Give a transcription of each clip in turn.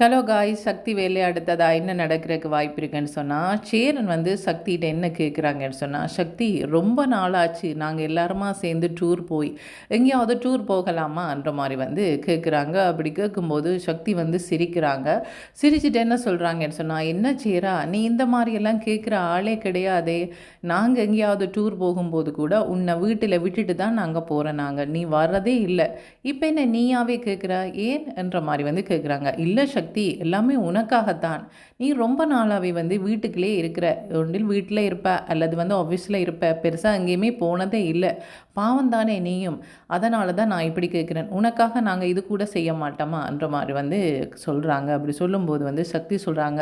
Hello காய் சக்தி வேலை அடுத்ததாக என்ன நடக்கிறதுக்கு வாய்ப்பு இருக்குன்னு சொன்னால் சேரன் வந்து சக்திகிட்ட என்ன கேட்குறாங்கன்னு சொன்னால் சக்தி ரொம்ப நாளாச்சு. நாங்கள் எல்லாருமா சேர்ந்து டூர் போய் எங்கேயாவது டூர் போகலாமான்ற மாதிரி வந்து கேட்குறாங்க அப்படி கேட்கும்போது சக்தி வந்து சிரிக்கிறாங்க. சிரிச்சுட்டு என்ன சொல்கிறாங்கன்னு சொன்னால் என்ன சேரா நீ இந்த மாதிரியெல்லாம் கேட்குற ஆளே கிடையாதே. நாங்கள் எங்கேயாவது டூர் போகும்போது கூட உன்னை வீட்டில் விட்டுட்டு தான் நாங்கள் போகிறோம் நாங்கள் நீ வர்றதே இல்லை. இப்போ என்ன நீயாவே கேட்குற ஏன்? என்ற மாதிரி வந்து கேட்குறாங்க இல்லை சக்தி சக்தி எல்லாமே உனக்காகத்தான். நீ ரொம்ப நாளாகவே வந்து வீட்டுக்குள்ளே இருக்கிற ஒன்றில் வீட்டில் இருப்ப அல்லது வந்து ஆஃபீஸில் இருப்ப பெருசாக எங்கேயுமே போனதே இல்லை. பாவம் தானே நீயும். அதனால தான் நான் இப்படி கேட்குறேன். உனக்காக நாங்கள் இது கூட செய்ய மாட்டோமான்ற மாதிரி வந்து சொல்கிறாங்க அப்படி சொல்லும்போது வந்து சக்தி சொல்கிறாங்க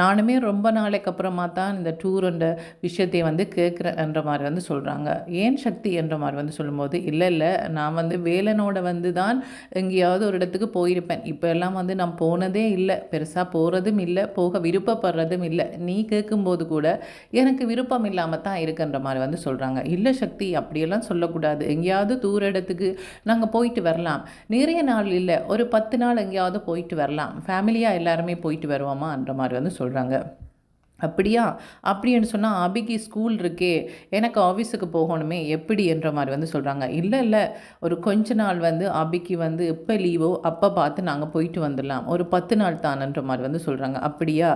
நானுமே ரொம்ப நாளைக்கு அப்புறமா தான் இந்த டூர்ன்ற விஷயத்தை வந்து கேட்குறேன்ற மாதிரி வந்து சொல்கிறாங்க ஏன் சக்தி? என்ற மாதிரி வந்து சொல்லும்போது இல்லை இல்லை நான் வந்து வேலனோட வந்து தான் எங்கேயாவது ஒரு இடத்துக்கு போயிருப்பேன். இப்போ எல்லாம் வந்து நான் போனது இல்லை. பெருசாக போகிறதும் இல்லை. போக விருப்பப்படுறதும் இல்லை. நீ கேட்கும்போது கூட எனக்கு விருப்பம் இல்லாமல் தான் இருக்குன்ற மாதிரி வந்து சொல்கிறாங்க இல்லை சக்தி அப்படியெல்லாம் சொல்லக்கூடாது. எங்கேயாவது தூர இடத்துக்கு நாங்கள் போயிட்டு வரலாம். நிறைய நாள் இல்லை. ஒரு பத்து நாள் எங்கேயாவது போயிட்டு வரலாம். ஃபேமிலியாக எல்லாருமே போயிட்டு வருவோமான்ற மாதிரி வந்து சொல்கிறாங்க அப்படியா? அப்படின்னு சொன்னால் அபிக்கு ஸ்கூல் இருக்கே எனக்கு ஆஃபீஸுக்கு போகணுமே எப்படி என்ற மாதிரி வந்து சொல்கிறாங்க இல்லை இல்லை ஒரு கொஞ்ச நாள் வந்து அபிக்கு வந்து எப்போ லீவோ அப்போ பார்த்து நாங்கள் போயிட்டு வந்துடலாம். ஒரு பத்து நாள் தானன்ற மாதிரி வந்து சொல்கிறாங்க அப்படியா?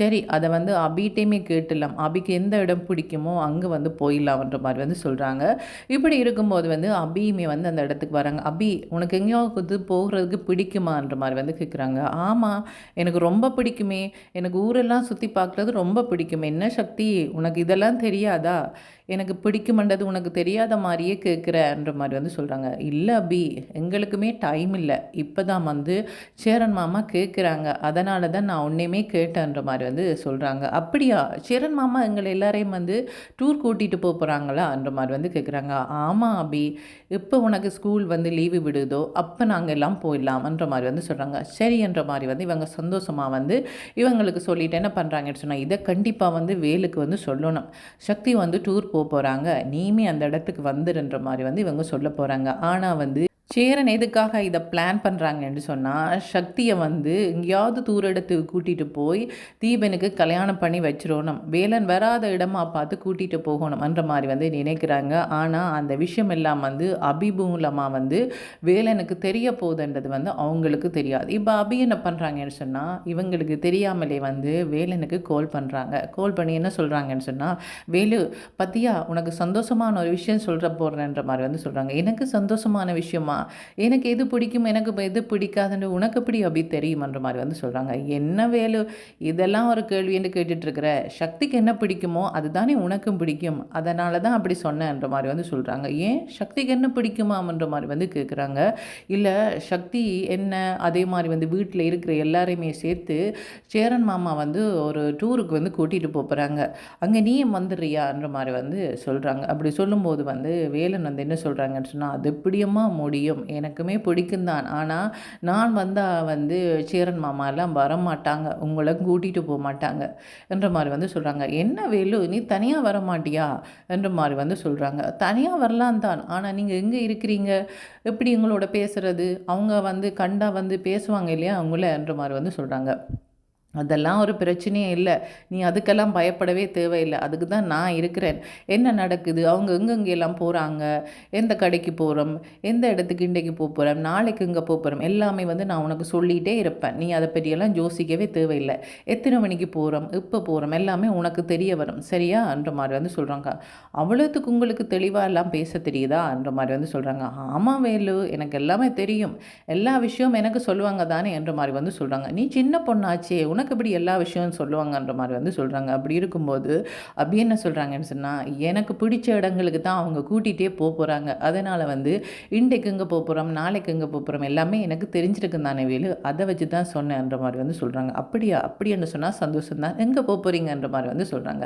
சரி அதை வந்து அபிகிட்டையுமே கேட்டுடலாம். அபிக்கு எந்த இடம் பிடிக்குமோ அங்கே வந்து போயிடலாம்ன்ற மாதிரி வந்து சொல்கிறாங்க இப்படி இருக்கும்போது வந்து அபியுமே வந்து அந்த இடத்துக்கு வராங்க. அபி உனக்கு எங்கேயாவது போகிறதுக்கு பிடிக்குமான்ற மாதிரி வந்து கேட்குறாங்க ஆமாம் எனக்கு ரொம்ப பிடிக்குமே. எனக்கு ஊரெல்லாம் சுற்றி பார்க்குறது ரொம்ப ரொம்ப பிடிக்கும். என்ன சக்தி? உனக்கு இதெல்லாம் தெரியாதா? எனக்கு பிடிக்குமன்றது உனக்கு தெரியாத மாதிரியே கேட்குறன்ற மாதிரி வந்து சொல்கிறாங்க இல்லை அபி எங்களுக்குமே டைம் இல்லை. இப்போ தான் வந்து சேரன் மாமா கேட்குறாங்க. அதனால தான் நான் ஒன்றையுமே கேட்டேன்ற மாதிரி வந்து சொல்கிறாங்க அப்படியா? சேரன் மாமா எங்களை எல்லாரையும் வந்து டூர் கூட்டிகிட்டு போக போகிறாங்களான்ற மாதிரி வந்து கேட்குறாங்க. ஆமாம் அபி இப்போ உனக்கு ஸ்கூல் வந்து லீவு விடுதோ அப்போ நாங்கள் எல்லாம் போயிடலாம்ன்ற மாதிரி வந்து சொல்கிறாங்க சரி என்ற மாதிரி வந்து இவங்க சந்தோஷமாக வந்து இவங்களுக்கு சொல்லிட்டு என்ன பண்ணுறாங்கன்னு சொன்னால் இதை கண்டிப்பாக வந்து வேலுக்கு வந்து சொல்லணும். சக்தி வந்து டூர் போக போகிறாங்க நீமே அந்த இடத்துக்கு வந்துடுன்ற மாதிரி வந்து இவங்க சொல்ல போகிறாங்க ஆனால் வந்து சேரன் எதுக்காக இதை பிளான் பண்ணுறாங்கன்னு சொன்னால் சக்தியை வந்து எங்கேயாவது தூர இடத்துக்கு கூட்டிகிட்டு போய் தீபனுக்கு கல்யாணம் பண்ணி வச்சிடணும். வேலன் வராத இடமா பார்த்து கூட்டிகிட்டு போகணும்ன்ற மாதிரி வந்து நினைக்கிறாங்க. ஆனால் அந்த விஷயம் எல்லாம் வந்து அபிமூலமாக வந்து வேலனுக்கு தெரிய போகுதுன்றது வந்து அவங்களுக்கு தெரியாது. இப்போ அபி என்ன பண்ணுறாங்கன்னு சொன்னால் இவங்களுக்கு தெரியாமலே வந்து வேலனுக்கு கால் பண்ணுறாங்க கால் பண்ணி என்ன சொல்கிறாங்கன்னு சொன்னால் வேலு பத்தியா உனக்கு சந்தோஷமான ஒரு விஷயம் சொல்கிற போகிறேன்ற மாதிரி வந்து சொல்கிறாங்க எனக்கு சந்தோஷமான விஷயமா? எனக்கு எது பிடிக்கும் எனக்கு எது பிடிக்காதுன்னு உனக்கு எப்படி அப்படி தெரியுமன்ற மாதிரி வந்து சொல்கிறாங்க என்ன வேலு இதெல்லாம் ஒரு கேள்வி என்று கேட்டுட்ருக்கிற சக்திக்கு என்ன பிடிக்குமோ அதுதானே உனக்கும் பிடிக்கும். அதனால தான் அப்படி சொன்னேன்ற மாதிரி வந்து சொல்கிறாங்க ஏன்? சக்திக்கு என்ன பிடிக்குமான்ற மாதிரி வந்து கேட்குறாங்க இல்லை சக்தி என்ன? அதே மாதிரி வந்து வீட்டில் இருக்கிற எல்லாரையுமே சேர்த்து சேரன் மாமா வந்து ஒரு டூருக்கு வந்து கூட்டிகிட்டு போகிறாங்க அங்கே நீயும் வந்துடுறியான்ற மாதிரி வந்து சொல்கிறாங்க அப்படி சொல்லும்போது வந்து வேலன் வந்து என்ன சொல்கிறாங்கன்னு சொன்னால் அது எப்படியம்மா முடியும்? முடியும் எனக்குமே பிடிக்கும் தான். ஆனால் நான் வந்தால் வந்து சேரன் மாமாலாம் வரமாட்டாங்க. உங்களை கூட்டிகிட்டு போக மாட்டாங்க. என்ற மாதிரி வந்து சொல்கிறாங்க என்ன வேலு? நீ தனியாக வர மாட்டியா என்ற மாதிரி வந்து சொல்கிறாங்க தனியாக வரலாம் தான். ஆனால் நீங்கள் எங்கே இருக்கிறீங்க? எப்படி எங்களோட பேசுகிறது அவங்க வந்து கண்டா வந்து பேசுவாங்க இல்லையா அவங்கள? என்ற மாதிரி வந்து சொல்கிறாங்க அதெல்லாம் ஒரு பிரச்சனையே இல்லை. நீ அதுக்கெல்லாம் பயப்படவே தேவையில்லை. அதுக்கு தான் நான் இருக்கிறேன். என்ன நடக்குது? அவங்க எங்கெங்கெல்லாம் போகிறாங்க எந்த கடைக்கு போகிறோம் எந்த இடத்துக்கு இன்றைக்கு போக போகிறோம் நாளைக்கு இங்கே போக போகிறோம் எல்லாமே வந்து நான் உனக்கு சொல்லிகிட்டே இருப்பேன். நீ அதை பற்றியெல்லாம் யோசிக்கவே தேவையில்லை. எத்தனை மணிக்கு போகிறோம் இப்போ போகிறோம் எல்லாமே உனக்கு தெரிய வரும். சரியா? என்ற மாதிரி வந்து சொல்கிறாங்க அவ்வளோத்துக்கு உங்களுக்கு தெளிவாக எல்லாம் பேச தெரியுதா? என்ற மாதிரி வந்து சொல்கிறாங்க ஆமாம் வேலு. எனக்கு எல்லாமே தெரியும். எல்லா விஷயமும் எனக்கு சொல்லுவாங்க தானே? என்ற மாதிரி வந்து சொல்கிறாங்க நீ சின்ன பொண்ணாச்சே. உனக்கு உனக்கு இப்படி எல்லா விஷயமும் சொல்லுவாங்கன்ற மாதிரி வந்து சொல்கிறாங்க அப்படி இருக்கும்போது அப்படி என்ன சொல்கிறாங்கன்னு சொன்னால் எனக்கு பிடிச்ச இடங்களுக்கு தான் அவங்க கூட்டிகிட்டே போக போகிறாங்க அதனால் வந்து இன்றைக்கு எங்கே போக போகிறோம் நாளைக்கு எங்கே போக போகிறோம் எல்லாமே எனக்கு தெரிஞ்சிருக்கு தானே வேலு அதை வச்சு தான் சொன்னேன்ற மாதிரி வந்து சொல்கிறாங்க அப்படியா? அப்படின்னு சொன்னால் சந்தோஷம் தான். எங்கே போக போகிறீங்கன்ற மாதிரி வந்து சொல்கிறாங்க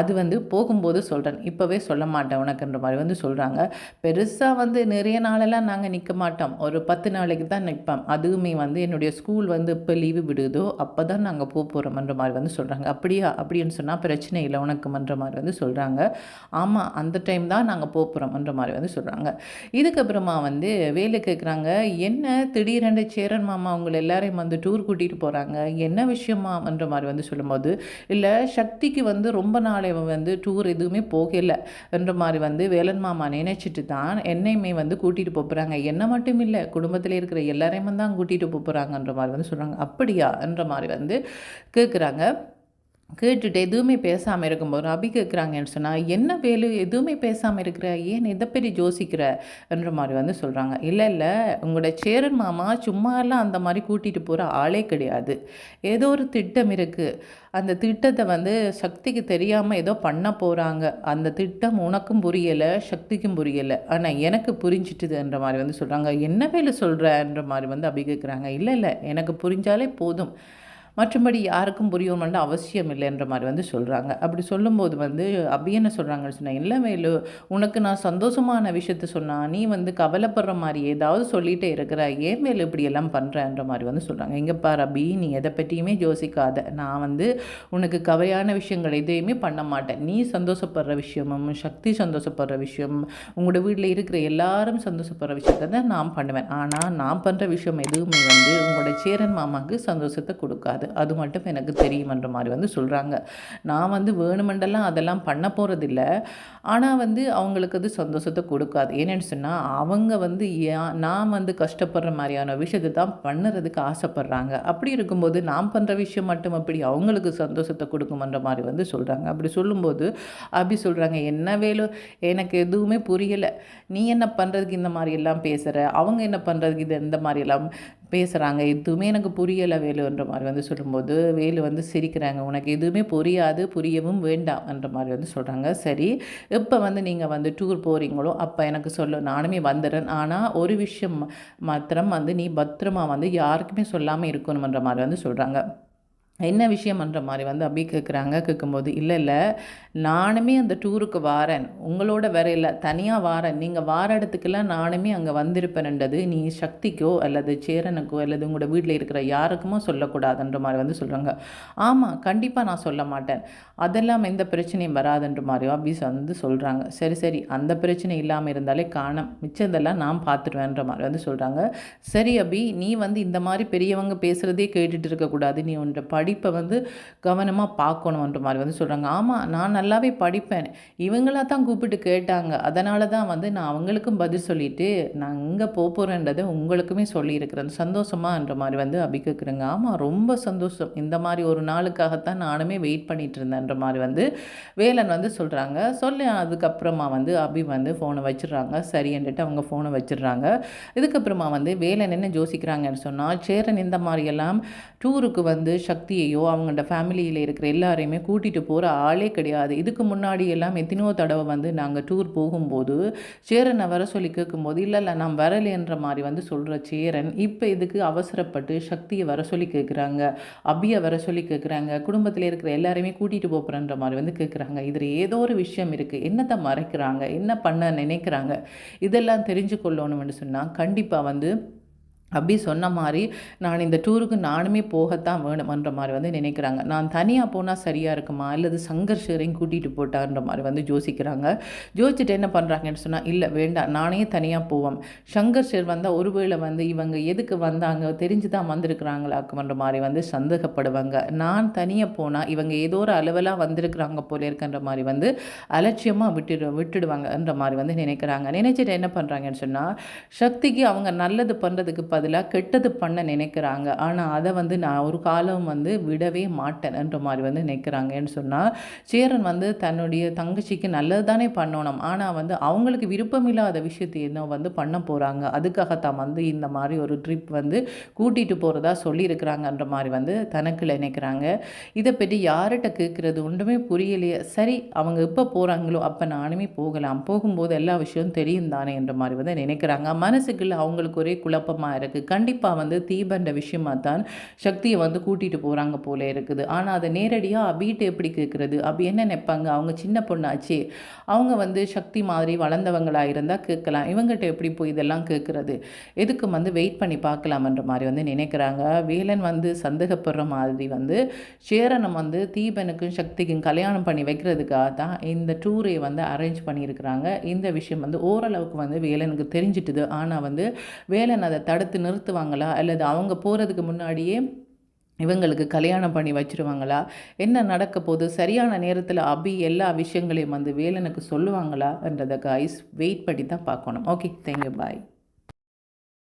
அது வந்து போகும்போது சொல்கிறேன் இப்போவே சொல்ல மாட்டேன் உனக்குன்ற மாதிரி வந்து சொல்கிறாங்க பெருசாக வந்து நிறைய நாளெல்லாம் நாங்கள் நிற்க மாட்டோம். ஒரு பத்து நாளைக்கு தான் நிற்போம் அதுவுமே வந்து என்னுடைய ஸ்கூல் வந்து இப்போ லீவு விடுதோ அப்போ தான் நாங்கள் நாங்கள் போக போகிறோம்ன்ற மாதிரி வந்து சொல்கிறாங்க அப்படியா அப்படின்னு சொன்னால் பிரச்சனை இல்லை உனக்குமன்ற மாதிரி வந்து சொல்கிறாங்க ஆமாம் அந்த டைம் தான் நாங்கள் போக போகிறோம்ன்ற மாதிரி வந்து சொல்கிறாங்க இதுக்கப்புறமா வந்து வேலை கேட்குறாங்க என்ன திடீரென்று சேரன் மாமா அவங்கள எல்லாரையும் வந்து டூர் கூட்டிகிட்டு போகிறாங்க என்ன விஷயமான்ற மாதிரி வந்து சொல்லும்போது இல்லை சக்திக்கு வந்து ரொம்ப நாளை வந்து டூர் எதுவுமே போகலை என்ற மாதிரி வந்து வேலன் மாமா நினைச்சிட்டு தான் என்னையுமே வந்து கூட்டிகிட்டு போகிறாங்க என்ன மட்டும் இல்லை குடும்பத்தில் இருக்கிற எல்லாரையும் தான் கூட்டிகிட்டு போகிறாங்கன்ற மாதிரி வந்து சொல்கிறாங்க அப்படியா? என்ற மாதிரி வந்து கேட்குறாங்க கேட்டுட்டு எதுவுமே பேசாமல் இருக்கும்போது ரபி கேட்குறாங்கன்னு சொன்னால் என்ன வேலு? எதுவுமே பேசாமல் இருக்கிற? ஏன் எதை பெரிய ஜோசிக்கிற என்ற மாதிரி வந்து சொல்கிறாங்க இல்லை இல்லை. உங்களோட சேரன் மாமா சும்மா எல்லாம் அந்த மாதிரி கூட்டிகிட்டு போகிற ஆளே கிடையாது. ஏதோ ஒரு திட்டம் இருக்குது அந்த திட்டத்தை வந்து சக்திக்கு தெரியாமல் ஏதோ பண்ண போகிறாங்க அந்த திட்டம் உனக்கும் புரியலை சக்திக்கும் புரியலை. ஆனால் எனக்கு புரிஞ்சிட்டுதுன்ற மாதிரி வந்து சொல்கிறாங்க என்ன வேலை சொல்கிறன்ற மாதிரி வந்து அபி கேட்குறாங்க இல்லை இல்லை. எனக்கு புரிஞ்சாலே போதும். மற்றபடி யாருக்கும் புரியணும்னு அவசியம் இல்லைன்ற மாதிரி வந்து சொல்கிறாங்க அப்படி சொல்லும்போது வந்து அப்படி என்ன சொல்கிறாங்கன்னு சொன்னால் இல்லை வேலு உனக்கு நான் சந்தோஷமான விஷயத்த சொன்னால் நீ வந்து கவலைப்படுற மாதிரி ஏதாவது சொல்லிகிட்டே இருக்கிற ஏன் மேலே இப்படி எல்லாம் பண்ணுறன்ற மாதிரி வந்து சொல்கிறாங்க எங்கே பார் அபி நீ எதை பற்றியுமே யோசிக்காத. நான் வந்து உனக்கு கவலையான விஷயங்கள் எதையுமே பண்ண மாட்டேன். நீ சந்தோஷப்படுற விஷயமும் சக்தி சந்தோஷப்படுற விஷயம் உங்களோட வீட்டில் இருக்கிற எல்லாரும் சந்தோஷப்படுற விஷயத்த தான் நான் பண்ணுவேன். ஆனால் நான் பண்ணுற விஷயம் எதுவுமே வந்து உங்களோட சேரன் மாமாவுக்கு சந்தோஷத்தை கொடுக்காது. கூடாது அது மட்டும் எனக்கு தெரியுமன்ற மாதிரி வந்து சொல்கிறாங்க நான் வந்து வேணுமெண்டெல்லாம் அதெல்லாம் பண்ண போகிறதில்ல ஆனால் வந்து அவங்களுக்கு அது சந்தோஷத்தை கொடுக்காது. ஏன்னு சொன்னால் அவங்க வந்து நான் வந்து கஷ்டப்படுற மாதிரியான விஷயத்தை தான் பண்ணுறதுக்கு ஆசைப்பட்றாங்க. அப்படி இருக்கும்போது நான் பண்ணுற விஷயம் மட்டும் அப்படி அவங்களுக்கு சந்தோஷத்தை கொடுக்குமன்ற மாதிரி வந்து சொல்கிறாங்க அப்படி சொல்லும்போது அப்படி சொல்கிறாங்க என்ன வேலும் எனக்கு எதுவுமே புரியலை. நீ என்ன பண்ணுறதுக்கு இந்த மாதிரி எல்லாம் பேசுகிற அவங்க என்ன பண்ணுறதுக்கு இது இந்த மாதிரி எல்லாம் பேசுகிறாங்க எதுவுமே எனக்கு புரியலை வேலுன்ற மாதிரி வந்து சொல்லும்போது வேலு வந்து சிரிக்கிறாங்க. உனக்கு எதுவுமே புரியாது புரியவும் வேண்டாம் என்ற மாதிரி வந்து சொல்கிறாங்க சரி இப்போ வந்து நீங்கள் வந்து டூர் போகிறீங்களோ அப்போ எனக்கு சொல்ல. நானுமே வந்துடுறேன் ஆனால் ஒரு விஷயம் மாத்திரம் வந்து நீ பத்திரமா வந்து யாருக்குமே சொல்லாமல் இருக்கணுன்ற மாதிரி வந்து சொல்கிறாங்க என்ன விஷயம்ன்ற மாதிரி வந்து அப்படி கேட்குறாங்க கேட்கும்போது இல்லை இல்லை நானுமே அந்த டூருக்கு வாரேன். உங்களோட வரையில் தனியாக வாரேன். நீங்கள் வார இடத்துக்கெல்லாம் நானுமே அங்கே வந்திருப்பேன்ன்றது நீ சக்திக்கோ அல்லது சேரனுக்கோ அல்லது உங்களோட வீட்டில் இருக்கிற யாருக்குமோ சொல்லக்கூடாதுன்ற மாதிரி வந்து சொல்கிறாங்க ஆமாம் கண்டிப்பாக நான் சொல்ல மாட்டேன். அதெல்லாம் எந்த பிரச்சனையும் வராதுன்ற மாதிரியோ அப்படி வந்து சொல்கிறாங்க சரி சரி அந்த பிரச்சனை இல்லாமல் இருந்தாலே காணம். மிச்சதெல்லாம் நான் பார்த்துருவேன்ற மாதிரி வந்து சொல்கிறாங்க சரி அபி நீ வந்து இந்த மாதிரி பெரியவங்க பேசுகிறதே கேட்டுட்டு இருக்கக்கூடாது. நீ உன்ற படி படிப்பை வந்து கவனமாக பார்க்கணுன்ற மாதிரி வந்து சொல்கிறாங்க ஆமாம் நான் நல்லாவே படிப்பேன். இவங்களாக தான் கூப்பிட்டு கேட்டாங்க. அதனால தான் வந்து நான் அவங்களுக்கும் பதில் சொல்லிவிட்டு நான் இங்கே போகிறேன்றதை உங்களுக்குமே சொல்லியிருக்கிறேன். சந்தோஷமான்ற மாதிரி வந்து அபி ஆமாம் ரொம்ப சந்தோஷம். இந்த மாதிரி ஒரு நாளுக்காகத்தான் நானுமே வெயிட் பண்ணிகிட்டு இருந்தேன்ற மாதிரி வந்து வேலன் வந்து சொல்கிறாங்க சொல்லி அதுக்கப்புறமா வந்து அபி வந்து ஃபோனை வச்சிடுறாங்க. சரின்ட்டு அவங்க ஃபோனை வச்சிடுறாங்க. இதுக்கப்புறமா வந்து வேலன் என்ன யோசிக்கிறாங்கன்னு சொன்னால் சேரன் இந்த மாதிரியெல்லாம் டூருக்கு வந்து சக்தி சக்தியையோ அவங்களோட ஃபேமிலியில் இருக்கிற எல்லாரையுமே கூட்டிகிட்டு போகிற ஆளே கிடையாது. இதுக்கு முன்னாடி எல்லாம் எத்தனையோ தடவை வந்து நாங்கள் டூர் போகும்போது சேரனை வர சொல்லி கேட்கும்போது இல்லை இல்லை நான் வரலைன்ற மாதிரி வந்து சொல்கிற சேரன் இப்போ இதுக்கு அவசரப்பட்டு சக்தியை வர சொல்லி கேட்குறாங்க அபியை வர சொல்லி கேட்குறாங்க குடும்பத்தில் இருக்கிற எல்லாரையுமே கூட்டிகிட்டு போகிறன்ற மாதிரி வந்து கேட்குறாங்க. இதில் ஏதோ ஒரு விஷயம் இருக்குது என்னத்தை மறைக்கிறாங்க? என்ன பண்ண நினைக்கிறாங்க? இதெல்லாம் தெரிஞ்சு கொள்ளணும்னு சொன்னால் கண்டிப்பாக வந்து அப்படி சொன்ன மாதிரி நான் இந்த டூருக்கு நானுமே போகத்தான் வேணுமன்ற மாதிரி வந்து நினைக்கிறாங்க. நான் தனியாக போனால் சரியாக இருக்குமா? அல்லது சங்கர்ஷரையும் கூட்டிகிட்டு போட்டான்ற மாதிரி வந்து யோசிக்கிறாங்க. யோசிச்சுட்டு என்ன பண்ணுறாங்கன்னு சொன்னால் இல்லை வேண்டாம். நானே தனியாக போவோம். சங்கர்ஷர் வந்தால் ஒருவேளை வந்து இவங்க எதுக்கு வந்தாங்க? தெரிஞ்சு தான் வந்திருக்கிறாங்களாக்குமன்ற மாதிரி வந்து சந்தேகப்படுவாங்க. நான் தனியாக போனால் இவங்க ஏதோ ஒரு அளவலாக வந்திருக்கிறாங்க போல இருக்கின்ற மாதிரி வந்து அலட்சியமாக விட்டுடு விட்டுடுவாங்கன்ற மாதிரி வந்து நினைக்கிறாங்க. நினைச்சிட்டு என்ன பண்ணுறாங்கன்னு சொன்னால் சக்திக்கு அவங்க நல்லது பண்ணுறதுக்கு பதிலாக கெட்டது பண்ண நினைக்கிறாங்க. ஆனால் அதை வந்து நான் ஒரு காலம் வந்து விடவே மாட்டேன்ன்ற மாதிரி வந்து நினைக்கிறாங்கன்னு சொன்னால் சேரன் வந்து தன்னுடைய தங்கச்சிக்கு நல்லது தானே பண்ணணும். ஆனால் வந்து அவங்களுக்கு விருப்பமில்லாத விஷயத்தை என்ன வந்து பண்ண போகிறாங்க அதுக்காகத்தான் வந்து இந்த மாதிரி ஒரு ட்ரிப் வந்து கூட்டிகிட்டு போகிறதா சொல்லியிருக்கிறாங்கன்ற மாதிரி வந்து தனக்குள்ள நினைக்கிறாங்க. இதை பற்றி யார்கிட்ட கேட்குறது ஒன்றுமே புரியலையே. சரி அவங்க எப்போ போகிறாங்களோ அப்போ நானுமே போகலாம். போகும்போது எல்லா விஷயமும் தெரியும் தானே என்ற மாதிரி வந்து நினைக்கிறாங்க. மனசுக்குள்ள அவங்களுக்கு ஒரே குழப்பமாக இருக்குது இருக்குது கண்டிப்பாக வந்து தீபன்ற விஷயமா தான் சக்தியை வந்து கூட்டிகிட்டு போகிறாங்க போல இருக்குது. ஆனால் அதை நேரடியாக அபிகிட்ட எப்படி கேட்குறது அப்படி என்ன நினைப்பாங்க? அவங்க சின்ன பொண்ணாச்சே. அவங்க வந்து சக்தி மாதிரி வளர்ந்தவங்களாக இருந்தால் கேட்கலாம். இவங்ககிட்ட எப்படி போய் இதெல்லாம் கேட்குறது எதுக்கு வந்து வெயிட் பண்ணி பார்க்கலாமன்ற மாதிரி வந்து நினைக்கிறாங்க. வேலன் வந்து சந்தேகப்படுற மாதிரி வந்து சேரனம் வந்து தீபனுக்கும் சக்திக்கும் கல்யாணம் பண்ணி வைக்கிறதுக்காக தான் இந்த டூரை வந்து அரேஞ்ச் பண்ணியிருக்கிறாங்க. இந்த விஷயம் வந்து ஓரளவுக்கு வந்து வேலனுக்கு தெரிஞ்சிட்டுது. ஆனால் வந்து வேலன் அதை தடுத்து தடுத்து நிறுத்துவாங்களா? அல்லது அவங்க போகிறதுக்கு முன்னாடியே இவங்களுக்கு கல்யாணம் பண்ணி வச்சுருவாங்களா? என்ன நடக்க போது சரியான நேரத்தில் அபி எல்லா விஷயங்களையும் வந்து வேலனுக்கு சொல்லுவாங்களா? என்றதை கைஸ் வெயிட் பண்ணி தான் பார்க்கணும் ஓகே தேங்க்யூ பாய்